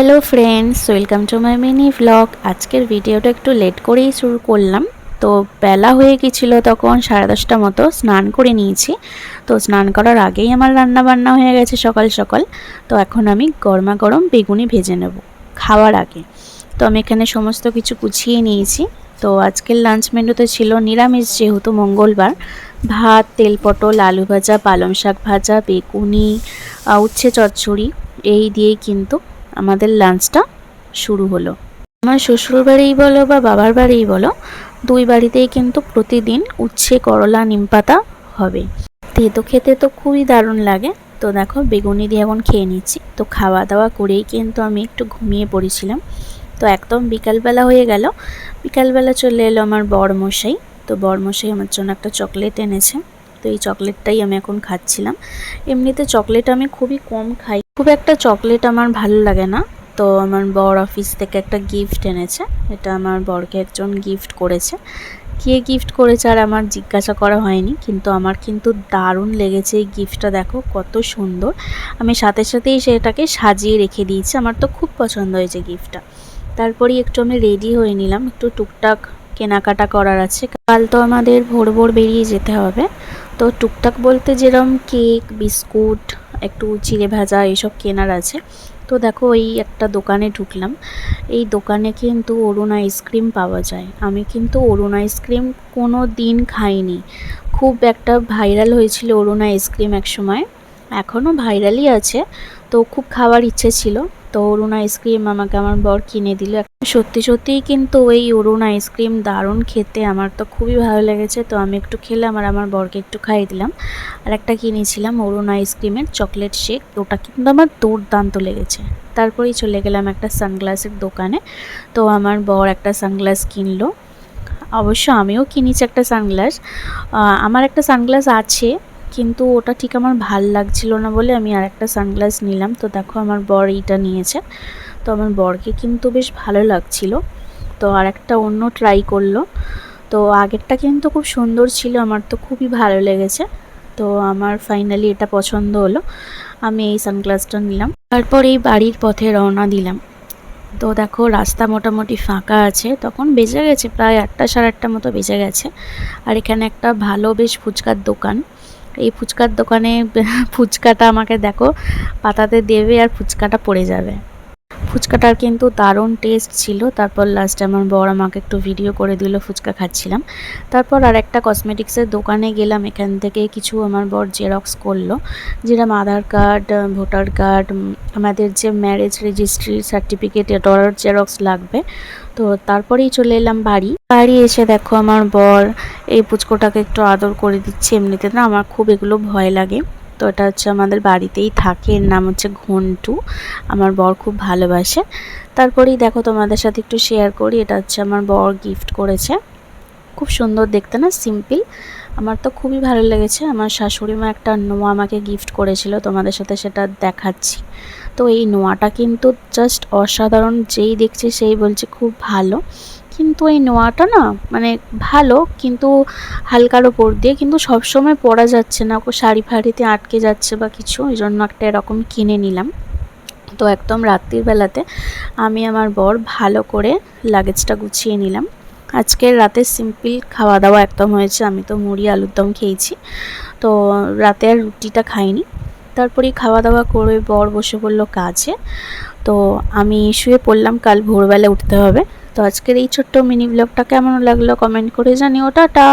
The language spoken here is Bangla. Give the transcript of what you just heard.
Hello friends welcome to my mini vlog আজকের ভিডিওটা একটু লেট করেই শুরু করলাম। তো বেলা হয়ে গেছিল তখন, সাড়ে দশটা মতো, স্নান করে নিয়েছি। তো স্নান করার আগেই আমার রান্না বান্না হয়ে গেছে সকাল সকাল। তো এখন আমি গরমা গরম বেগুনি ভেজে নেব, খাওয়ার আগে। তো আমি এখানে সমস্ত কিছু গুছিয়ে নিয়েছি। তো আজকের লাঞ্চ মেনুতে ছিল নিরামিষ যেহেতু মঙ্গলবার। ভাত, তেল পটল, আলু ভাজা, পালং শাক ভাজা, বেগুনি উচ্ছে চচ্চড়ি। এই দিয়েই কিন্তু আমাদের লাঞ্চটা শুরু হলো। আমার শ্বশুর বাড়িই বলো বা বাবার বাড়িই বলো, দুই বাড়িতেই কিন্তু প্রতিদিন উচ্ছে, করলা নিমপাতা হবে। তেতো খেতে তো খুবই দারুণ লাগে। তো দেখো, বেগুনি দিয়ে এখন খেয়ে নিচ্ছি। তো খাওয়া দাওয়া করেই কিন্তু আমি একটু ঘুমিয়ে পড়েছিলাম। তো একদম বিকালবেলা হয়ে গেল। বিকালবেলা চলে এলো আমার বরমশাই। তো বরমশাই আমার জন্য একটা চকলেট এনেছে। তো এই চকলেটটাই আমি এখন খাচ্ছিলাম। এমনিতে চকলেট আমি খুবই কম খাই। খুব একটা চকলেট আমার ভালো লাগে না। তো আমার বর অফিস থেকে একটা গিফট এনেছে। এটা আমার বরকে একজন গিফট করেছে। কে গিফট করেছে আর আমার জিজ্ঞাসা করা হয়নি, কিন্তু আমার কিন্তু দারুণ লেগেছে এই গিফটটা দেখো কত সুন্দর। আমি সাথে সাথেই সেটাকে সাজিয়ে রেখে দিয়েছি। আমার তো খুব পছন্দ হয়েছে গিফটটা তারপরেই একটু আমি রেডি হয়ে নিলাম। একটু টুকটাক কেনাকাটা করার আছে। কাল তো আমাদের ভোর ভোর বেরিয়ে যেতে হবে। তো টুকটাক বলতে যেরকম কেক বিস্কুট একটু চিড়ে ভাজা এসব কেনার আছে। তো দেখো এই একটা দোকানে ঢুকলাম। এই দোকানে কিন্তু অরুণ আইসক্রিম পাওয়া যায়। আমি কিন্তু অরুণ আইসক্রিম কোনো দিন খাইনি। খুব একটা ভাইরাল হয়েছিল অরুণ আইসক্রিম এক সময় এখনও ভাইরালই আছে। তো খুব খাওয়ার ইচ্ছে ছিল। তো অরুণ আইসক্রিম আমাকে আমার বর কিনে দিল। সত্যি সত্যিই কিন্তু ওই অরুণ আইসক্রিম দারুণ খেতে আমার তো খুবই ভালো লেগেছে। তো আমি একটু খেলাম আর আমার বরকে একটু খাইয়ে দিলাম। আর একটা কিনেছিলাম অরুণ আইসক্রিমের চকলেট শেক ওটা কিন্তু আমার দুর্দান্ত লেগেছে। তারপরেই চলে গেলাম একটা সানগ্লাসের দোকানে। তো আমার বর একটা সানগ্লাস কিনলো। অবশ্য আমিও কিনেছি একটা সানগ্লাস আমার একটা সানগ্লাস আছে, কিন্তু ওটা ঠিক আমার ভালো লাগছিল না বলে আমি আর একটা সানগ্লাস নিলাম। তো দেখো আমার বর এইটা নিয়েছে। তো আমার বরকে কিন্তু বেশ ভালো লাগছিল। তো আর একটা অন্য ট্রাই করল। তো আগেরটা কিন্তু খুব সুন্দর ছিল, আমার তো খুবই ভালো লেগেছে। তো আমার ফাইনালি এটা পছন্দ হলো। আমি এই সানগ্লাসটা নিলাম। তারপর এই বাড়ির পথে রওনা দিলাম। তো দেখো, রাস্তা মোটামুটি ফাঁকা আছে। তখন বেজে গেছে, প্রায় আটটা সাড়ে আটটা মতো বেজে গেছে। আর এখানে একটা ভালো বেশ ফুচকার দোকান। এই ফুচকার দোকানে ফুচকাটা আমাকে দেখো, পাতাতে দেবে আর ফুচকাটা পড়ে যাবে। ফুচকাটার কিন্তু দারুণ টেস্ট ছিল। তারপর লাস্টে আমার বর আমাকে একটু ভিডিও করে দিল, ফুচকা খাচ্ছিলাম। তারপর আর একটা কসমেটিক্সের দোকানে গেলাম, এখান থেকে কিছু আমার বর জেরক্স করল। যেরকম আধার কার্ড ভোটার কার্ড আমাদের যে ম্যারেজ রেজিস্ট্রি সার্টিফিকেট এটার জেরক্স লাগবে। তো তারপরেই চলে এলাম বাড়ি। বাড়ি এসে দেখো আমার বর এই পুচকোটাকে একটু আদর করে দিচ্ছে, এমনিতে না আমার খুব এগুলো ভয় লাগে। তো এটা হচ্ছে আমাদের বাড়িতেই থাকে। এর নাম হচ্ছে ঘন্টু। আমার বর খুব ভালোবাসে। তারপরেই দেখো তোমাদের সাথে একটু শেয়ার করি। এটা হচ্ছে আমার বর গিফট করেছে। খুব সুন্দর দেখতে না সিম্পল আমার তো খুবই ভালো লেগেছে। আমার শাশুড়ি মা একটা নোয়া আমাকে গিফট করেছিল। তোমাদের সাথে সেটা দেখাচ্ছি। তো এই নোয়াটা কিন্তু জাস্ট অসাধারণ। যেই দেখছে সেই বলছে খুব ভালো। কিন্তু এই নোয়াটা না মানে ভালো, কিন্তু হালকার ওপর দিয়ে কিন্তু সবসময় পরা যাচ্ছে না। শাড়ি ফাড়িতে আটকে যাচ্ছে বা কিছু ওই জন্য একটা এরকম কিনে নিলাম। তো একদম রাত্রির বেলাতে আমি আমার বর ভালো করে লাগেজটা গুছিয়ে নিলাম। আজকের রাতে সিম্পল খাওয়া দাওয়া একদম হয়েছে, আমি তো মুড়ি, আলুর দম খেয়েছি। তো রাতে আর রুটিটা খাইনি। তারপরেই খাওয়া দাওয়া করে বর বসে পড়ল কাজে। তো আমি শুয়ে পড়লাম, কাল ভোরবেলা উঠতে হবে। তো আজকের এই ছোট্ট মিনি ব্লগটা কেমন লাগল? কমেন্ট করে জানিও। টাটা!